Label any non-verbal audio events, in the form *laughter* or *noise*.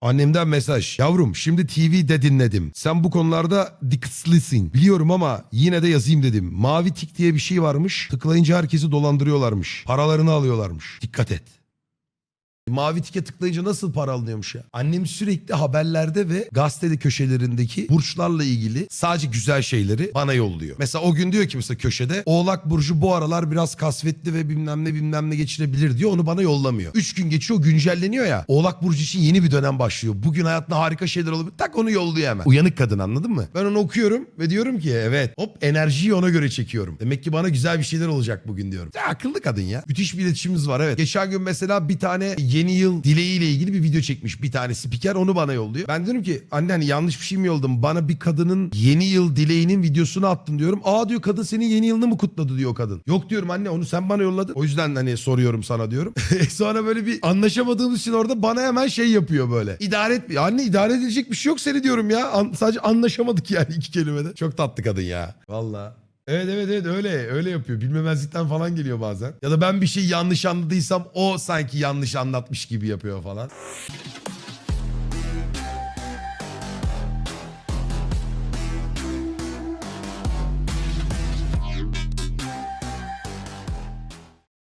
Annemden mesaj. Yavrum şimdi TV'de dinledim. Sen bu konularda dikkatlisin. Biliyorum ama yine de yazayım dedim. Mavi tik diye bir şey varmış. Tıklayınca herkesi dolandırıyorlarmış. Paralarını alıyorlarmış. Dikkat et. Mavi tike tıklayınca nasıl para alınıyormuş ya? Annem sürekli haberlerde ve gazetede köşelerindeki burçlarla ilgili sadece güzel şeyleri bana yolluyor. Mesela o gün diyor ki mesela köşede Oğlak Burcu bu aralar biraz kasvetli ve bilmem ne bilmem ne geçirebilir diyor. Onu bana yollamıyor. Üç gün geçiyor güncelleniyor ya. Oğlak Burcu için yeni bir dönem başlıyor. Bugün hayatında harika şeyler olabilir. Tak onu yolluyor hemen. Uyanık kadın anladın mı? Ben onu okuyorum ve diyorum ki evet hop enerjiyi ona göre çekiyorum. Demek ki bana güzel bir şeyler olacak bugün diyorum. Ya, akıllı kadın ya. Müthiş bir iletişimimiz var evet. Geçen gün mesela bir tane yeni yıl dileğiyle ilgili bir video çekmiş bir tane spiker onu bana yolluyor. Ben diyorum ki anne hani yanlış bir şey mi yolladım? Bana bir kadının yeni yıl dileğinin videosunu attın diyorum. Aa diyor kadın senin yeni yılını mı kutladı diyor kadın. Yok diyorum anne onu sen bana yolladın. O yüzden hani soruyorum sana diyorum. *laughs* Sonra böyle bir anlaşamadığımız için orada bana hemen şey yapıyor böyle. İdare et. Anne idare edilecek bir şey yok seni diyorum ya. An- sadece anlaşamadık yani iki kelimede. Çok tatlı kadın ya. Vallahi. Evet evet evet öyle öyle yapıyor. Bilmemezlikten falan geliyor bazen. Ya da ben bir şey yanlış anladıysam o sanki yanlış anlatmış gibi yapıyor falan.